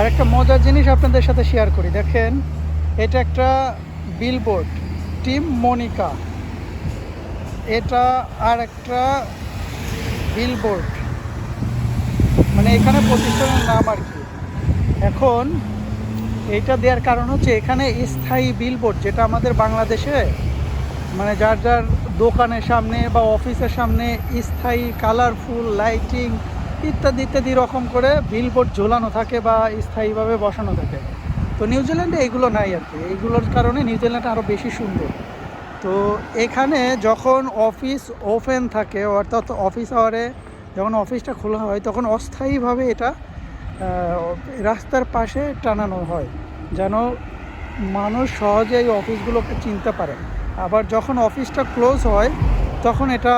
আর একটা মজার জিনিস আপনাদের সাথে শেয়ার করি। দেখেন, এটা একটা বিলবোর্ড টিম মনিকা এটা আর একটা বিলবোর্ড মানে এখানে প্রতিষ্ঠানের নাম আর কি। এখন, এইটা দেওয়ার কারণ হচ্ছে এখানে স্থায়ী বিলবোর্ড যেটা আমাদের বাংলাদেশে মানে যার যার দোকানের সামনে বা অফিসের সামনে স্থায়ী কালারফুল লাইটিং ইত্যাদি ইত্যাদি রকম করে বিলবোর্ড ঝোলানো থাকে বা স্থায়ীভাবে বসানো থাকে। তো নিউজিল্যান্ডে এইগুলো নাই আর কি। এইগুলোর কারণে নিউজিল্যান্ড আরও বেশি সুন্দর। তো এখানে যখন অফিস ওপেন থাকে, অর্থাৎ অফিস আওয়ারে যখন অফিসটা খোলা হয়, তখন অস্থায়ীভাবে এটা রাস্তার পাশে টানানো হয়, যেন মানুষ সহজে এই অফিসগুলোকে চিনতে পারে। আবার যখন অফিসটা ক্লোজ হয়, তখন এটা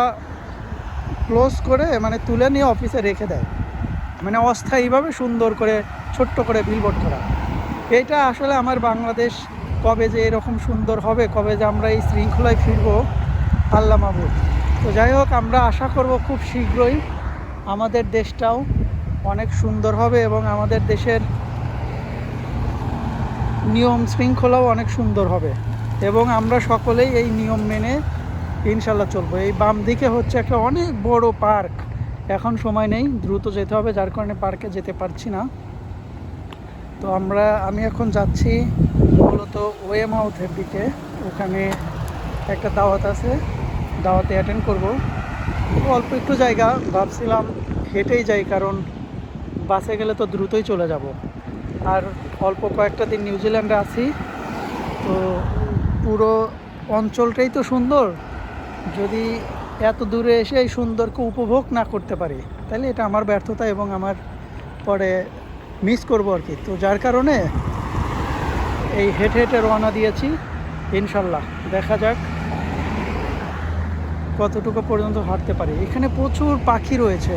ক্লোজ করে মানে তুলে নিয়ে অফিসে রেখে দেয়। মানে অস্থায়ীভাবে সুন্দর করে, ছোট্ট করে বিলবোর্ড করা। এটা আসলে আমার বাংলাদেশ কবে যে এরকম সুন্দর হবে, কবে যে আমরা এই শৃঙ্খলায় ফিরবো, আল্লাহ তো যাই হোক, আমরা আশা করব খুব শীঘ্রই আমাদের দেশটাও অনেক সুন্দর হবে এবং আমাদের দেশের নিয়ম শৃঙ্খলাও অনেক সুন্দর হবে। এবং আমরা সকলেই এই নিয়ম মেনে ইনশাল্লাহ চলবো। এই বাম দিকে হচ্ছে একটা অনেক বড় পার্ক। এখন সময় নেই, দ্রুত যেতে হবে, যার কারণে পার্কে যেতে পারছি না। তো আমরা, আমি এখন যাচ্ছি মূলত ওয়ে মাউথের দিকে। ওখানে একটা দাওয়াত আছে, দাওয়াতে অ্যাটেন্ড করব। অল্প একটু জায়গা, ভাবছিলাম হেঁটেই যাই, কারণ বাসে গেলে তো দ্রুতই চলে যাব। আর অল্প কয়েকটা দিন নিউজিল্যান্ডে আছি, তো পুরো অঞ্চলটাই তো সুন্দর। যদি এত দূরে এসে এই সুন্দরকে উপভোগ না করতে পারি, তাহলে এটা আমার ব্যর্থতা এবং আমার পরে মিস করব আর কি। তো যার কারণে এই হেঁটে হেঁটে রওনা দিয়েছি, ইনশাল্লাহ। দেখা যাক কতটুকু পর্যন্ত হাঁটতে পারি। এখানে প্রচুর পাখি রয়েছে।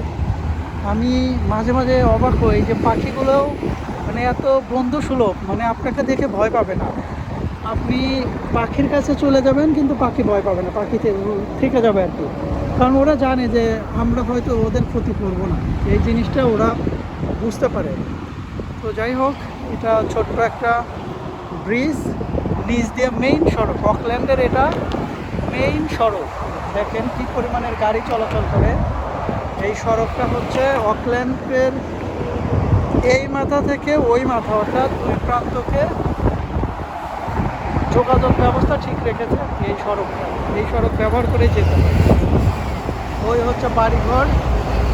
আমি মাঝে মাঝে অবাক হই যে পাখিগুলোও মানে এত বন্ধু সুলভ মানে আপনাকে দেখে ভয় পাবে না। আপনি পাখির কাছে চলে যাবেন, কিন্তু পাখি ভয় পাবে না পাখিতে থেকে যাবে আর কি। কারণ ওরা জানে যে আমরা হয়তো ওদের ক্ষতি করব না। এই জিনিসটা ওরা বুঝতে পারে। তো যাই হোক, এটা ছোট্ট একটা ব্রিজ। নিচ দিয়ে মেইন সড়ক, অকল্যান্ডের এটা মেইন সড়ক। দেখেন কী পরিমাণের গাড়ি চলাচল করে। এই সড়কটা হচ্ছে অকল্যান্ডের এই মাথা থেকে ওই মাথা, অর্থাৎ দুই প্রান্তকে যোগাযোগ ব্যবস্থা ঠিক রেখেছে এই সড়কটা এই সড়ক ব্যবহার করে যেতে ওই হচ্ছে বাড়িঘর।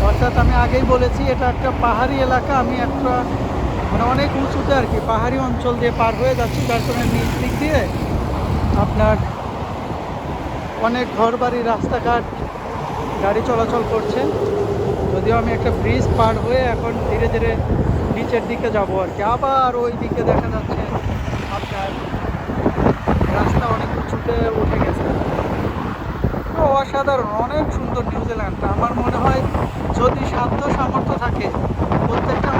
অর্থাৎ আমি আগেই বলেছি, এটা একটা পাহাড়ি এলাকা। আমি একটা মানে অনেক উঁচুতে আর কি, পাহাড়ি অঞ্চল দিয়ে পার হয়ে যাচ্ছি। যার কারণে নিচ দিক দিয়ে আপনার অনেক ঘর বাড়ি রাস্তাঘাট, গাড়ি চলাচল করছে। যদিও আমি একটা ব্রিজ পার হয়ে এখন ধীরে ধীরে নিচের দিকে যাব আর কি। আবার ওই দিকে দেখা যাচ্ছে আপনার রাস্তা অনেক উঁচুতে উঠে গেছে। তো অসাধারণ, অনেক সুন্দর নিউজিল্যান্ডটা আমার মনে হয় যদি সাধ্য সামর্থ্য থাকে, প্রত্যেকটা